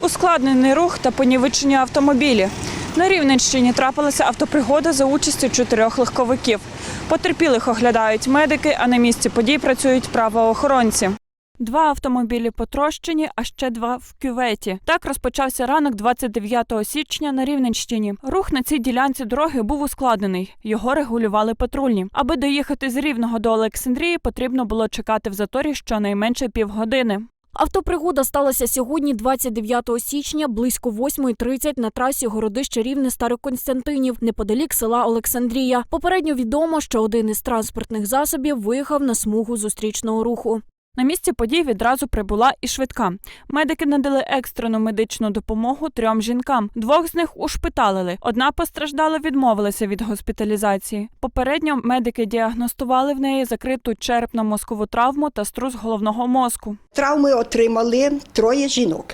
Ускладнений рух та понівечені автомобілі. На Рівненщині трапилася автопригода за участю чотирьох легковиків. Потерпілих оглядають медики, а на місці подій працюють правоохоронці. Два автомобілі потрощені, а ще два в кюветі. Так розпочався ранок 29 січня на Рівненщині. Рух на цій ділянці дороги був ускладнений. Його регулювали патрульні. Аби доїхати з Рівного до Олександрії, потрібно було чекати в заторі щонайменше півгодини. Автопригода сталася сьогодні, 29 січня, близько 8.30 на трасі Городище Рівне Староконстантинів, неподалік села Олександрія. Попередньо відомо, що один із транспортних засобів виїхав на смугу зустрічного руху. На місці подій відразу прибула і швидка. Медики надали екстрену медичну допомогу трьом жінкам. Двох з них ушпиталили. Одна постраждала, відмовилася від госпіталізації. Попередньо медики діагностували в неї закриту черепно-мозкову травму та струс головного мозку. Травми отримали троє жінок.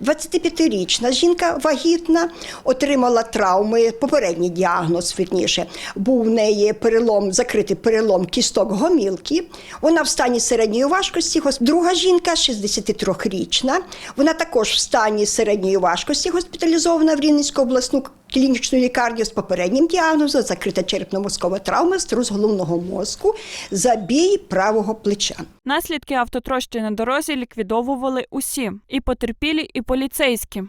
25-річна жінка вагітна отримала травми. Попередній діагноз вірніше був в неї перелом, закритий перелом кісток гомілки. Вона в стані середньої важкості. Друга жінка, 63-річна. Вона також в стані середньої важкості госпіталізована в Рівненську обласну клінічну лікарню з попереднім діагнозом, закрита черепно-мозкова травма, струс головного мозку, забій правого плеча. Наслідки автотрощі на дорозі ліквідовували усі і потерпілі, і поліцейські.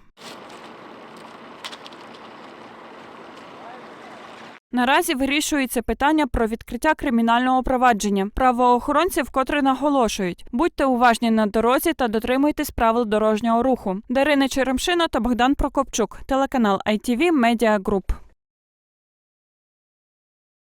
Наразі вирішується питання про відкриття кримінального провадження. Правоохоронці вкотре наголошують: будьте уважні на дорозі та дотримуйтесь правил дорожнього руху. Дарина Черемшина та Богдан Прокопчук, телеканал ITV Media Group.